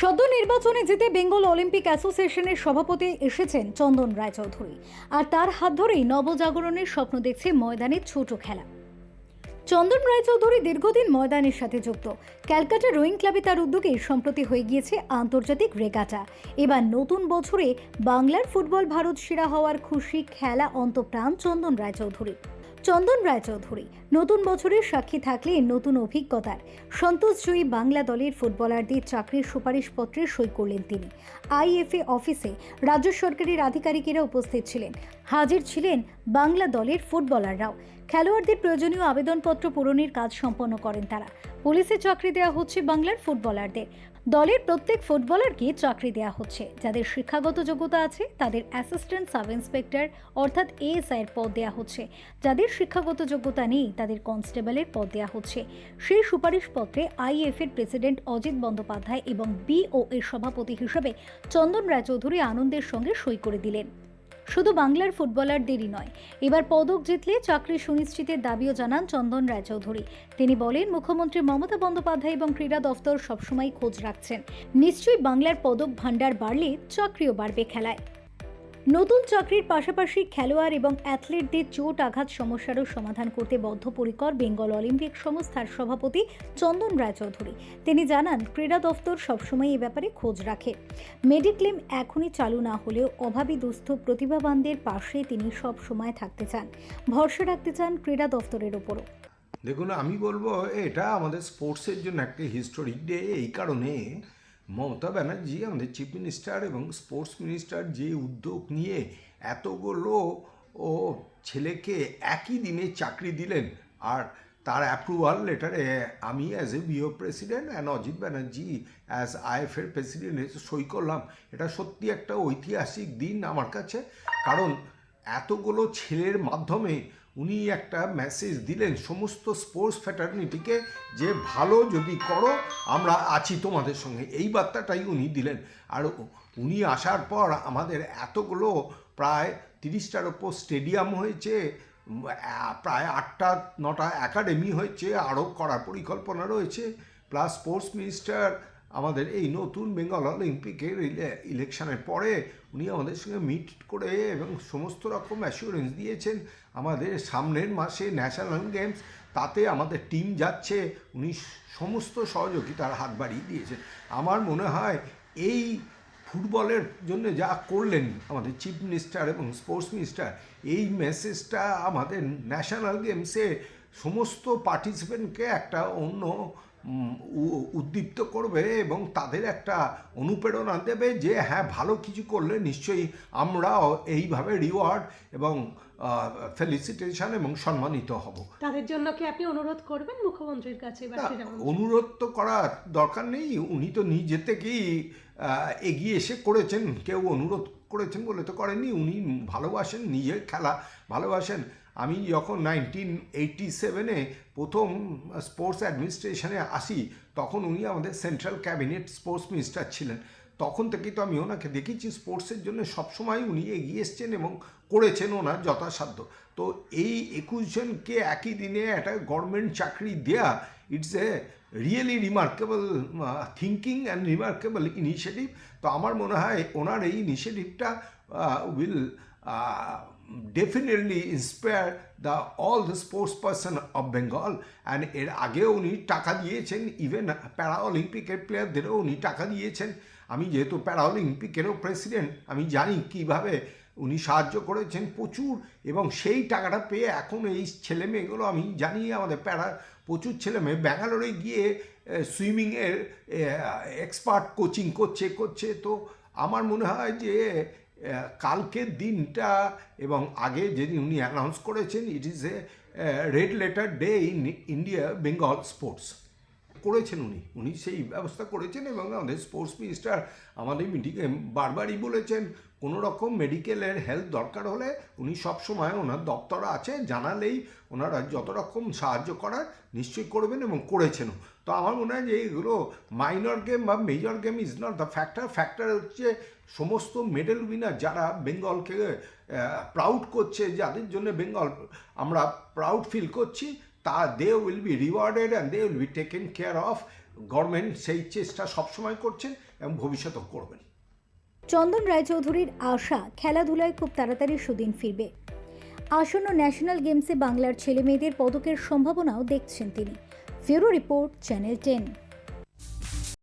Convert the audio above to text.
সদ্য নির্বাচনে জিতে বেঙ্গল অলিম্পিক অ্যাসোসিয়েশনের সভাপতি এসেছেন চন্দন রায়চৌধুরী। আর তার হাত ধরেই নবজাগরণের স্বপ্ন দেখছে ময়দানে ছোট খেলা। চন্দন রায়চৌধুরী দীর্ঘদিন ময়দানের সাথে যুক্ত। ক্যালকাটা রোয়িং ক্লাবে তার উদ্যোগে সম্প্রতি হয়ে গিয়েছে আন্তর্জাতিক রেগাটা। এবার নতুন বছরে বাংলার ফুটবল ভারত সেরা হওয়ার খুশি খেলা অন্তপ্রাণ চন্দন রায়চৌধুরী। চন্দন রায়চৌধুরী নতুন বছরের সাক্ষী থাকলে নতুন অভিজ্ঞতার। সন্তোষজয়ী বাংলা দলের ফুটবলারদের চাকরির সুপারিশপত্রে সই করলেন তিনি। আইএফএ অফিসে রাজ্য সরকারের আধিকারিকেরা উপস্থিত ছিলেন। হাজির ছিলেন বাংলা দলের ফুটবলাররাও। খেলোয়াড়দের প্রয়োজনীয় আবেদনপত্র পূরণের কাজ সম্পন্ন করেন তারা। পুলিশে চাকরি দেওয়া হচ্ছে বাংলার ফুটবলারদের। দলের প্রত্যেক ফুটবলারকে চাকরি দেওয়া হচ্ছে। যাদের শিক্ষাগত যোগ্যতা আছে, তাদের অ্যাসিস্ট্যান্ট সাব ইন্সপেক্টর অর্থাৎ এএসআইয়ের পদ দেওয়া হচ্ছে। যাদের শিক্ষাগত যোগ্যতা নেই, তাদের কনস্টেবলের পদ দেওয়া হচ্ছে। সেই সুপারিশপত্রে আইএফের প্রেসিডেন্ট অজিত বন্দ্যোপাধ্যায় এবং বিও এর সভাপতি হিসেবে চন্দন রায়চৌধুরী আনন্দের সঙ্গে সই করে দিলেন। শুধু বাংলার ফুটবলারদেরই নয়, এবার পদক জিতলে চাকরি সুনিশ্চিতের দাবিও জানান চন্দন রায়চৌধুরী। তিনি বলেন, মুখ্যমন্ত্রী মমতা বন্দ্যোপাধ্যায় এবং ক্রীড়া দফতর সবসময় খোঁজ রাখছেন। নিশ্চয়ই বাংলার পদক ভাণ্ডার বাড়লে চাকরিও বাড়বে খেলায়। নতুন চাকরির পাশাপাশি খেলোয়াড় এবং অ্যাথলেটদের চোট আঘাত সমস্যারও সমাধান করতে বদ্ধপরিকর বেঙ্গল অলিম্পিক সংস্থার সভাপতি চন্দন রায়চৌধুরী। তিনি জানান, ক্রীড়া দফতর সবসময় এ ব্যাপারে খোঁজ রাখে। মেডিক্লেম এখনই চালু না হলেও অভাবী দুস্থ প্রতিভাবানদের পাশে তিনি সব সময় থাকতে চান। ভরসা রাখতে চান ক্রীড়া দফতরের ওপরও। দেখুন, আমি বলব, এটা আমাদের স্পোর্টসের জন্য একটা হিস্টোরিক ডে, এই কারণে মমতা ব্যানার্জি আমাদের চিফ মিনিস্টার এবং স্পোর্টস মিনিস্টার যে উদ্যোগ নিয়ে এতগুলো ও ছেলেকে একই দিনে চাকরি দিলেন আর তার অ্যাপ্রুভাল লেটারে আমি as a BO president and Ajit Banerjee as আইএফের president সই করলাম। এটা সত্যি একটা ঐতিহাসিক দিন আমার কাছে। কারণ এতগুলো ছেলের মাধ্যমে উনি একটা মেসেজ দিলেন সমস্ত স্পোর্টস ফ্যাটার্নিটিকে যে ভালো যদি করো, আমরা আছি তোমাদের সঙ্গে। এই বার্তাটাই উনি দিলেন। আর উনি আসার পর আমাদের এতগুলো প্রায় তিরিশটার ওপর স্টেডিয়াম হয়েছে প্রায় আটটা, নটা একাডেমি হয়েছে, আরও করার পরিকল্পনা রয়েছে। প্লাস স্পোর্টস মিনিস্টার আমাদের এই নতুন বেঙ্গল অলিম্পিকের ইলেকশনের পরে উনি আমাদের সঙ্গে মিট করে এবং সমস্ত রকম অ্যাসুরেন্স দিয়েছেন। আমাদের সামনের মাসে ন্যাশনাল গেমস তাতে আমাদের টিম যাচ্ছে। উনি সমস্ত সহযোগিতার হাত বাড়িয়ে দিয়েছেন। আমার মনে হয় এই ফুটবলের জন্য যা করলেন আমাদের চিফ মিনিস্টার এবং স্পোর্টস মিনিস্টার এই মেসেজটা আমাদের ন্যাশনাল গেমসে সমস্ত পার্টিসিপেন্টকে একটা অন্য উদ্দীপ্ত করবে এবং তাদের একটা অনুপ্রেরণা দেবে যে হ্যাঁ ভালো কিছু করলে নিশ্চয়ই আমরাও এইভাবে রিওয়ার্ড এবং ফেলিসিটেশন এবং সম্মানিত হব। তাদের জন্য কি আপনি অনুরোধ করবেন মুখ্যমন্ত্রীর কাছে? অনুরোধ তো করার দরকার নেই। উনি তো নিজে থেকেই এগিয়ে এসে করেছেন। কেউ অনুরোধ করেছেন বলে তো করেননি উনি ভালোবাসেন নিজের খেলা ভালোবাসেন। আমি যখন নাইনটিন এইটি সেভেনে প্রথম স্পোর্টস অ্যাডমিনিস্ট্রেশনে আসি, তখন উনি আমাদের সেন্ট্রাল ক্যাবিনেট স্পোর্টস মিনিস্টার ছিলেন। তখন থেকেই তো আমি ওনাকে দেখেছি স্পোর্টসের জন্য সবসময় উনি এগিয়ে এসছেন এবং করেছেন ওনার যথাসাধ্য। তো এই একুশ জনকে একই দিনে একটা গভর্নমেন্ট চাকরি দেয়া it's a really remarkable thinking and remarkable initiative তো আমার মনে হয়, ওনার এই ইনিশিয়েটিভটা will definitely inspire the all the sports person of Bengal and এর আগেও উনি টাকা দিয়েছেন ইভেন প্যারা অলিম্পিকের প্লেয়ারদেরও উনি টাকা দিয়েছেন। আমি যেহেতু প্যারা অলিম্পিকেরও প্রেসিডেন্ট আমি জানি কীভাবে উনি সাহায্য করেছেন প্রচুর। এবং সেই টাকাটা পেয়ে এখন এই ছেলে মেয়েগুলো, আমি জানি আমাদের প্যারার প্রচুর ছেলে মেয়ে ব্যাঙ্গালোরে গিয়ে সুইমিংয়ের এক্সপার্ট কোচিং করছে করছে। তো আমার মনে হয় যে কালকের দিনটা এবং আগে যেদিন উনি অ্যানাউন্স করেছেন it is a red letter day in India Bengal sports করেছেন উনি। উনি সেই ব্যবস্থা করেছেন এবং আমাদের স্পোর্টস মিনিস্টার আমাদের মিটিংয়ে বারবারই বলেছেন, কোনো রকম মেডিকেলের হেল্প দরকার হলে উনি সবসময় ওনার দপ্তর আছে, জানালেই ওনারা যত রকম সাহায্য করার নিশ্চয়ই করবেন এবং করেছেনও। তো আমার মনে হয় যে এইগুলো মাইনর গেম বা major game is not the factor factor হচ্ছে সমস্ত মেডেল উইনার যারা বেঙ্গলকে প্রাউড করছে, যাদের জন্য বেঙ্গল আমরা প্রাউড ফিল করছি তা they will be rewarded and they will be taken care of government সেই চেষ্টা সবসময় করছেন এবং ভবিষ্যতেও করবেন। চন্দন রায়চৌধুরীর আশা খেলাধুলায় খুব তাড়াতাড়ি সুদিন ফিরবে। আসন্ন ন্যাশনাল গেমসে বাংলার ছেলে মেয়েদের পদকের সম্ভাবনাও দেখছেন তিনি। ফেরো রিপোর্ট চ্যানেল টেন।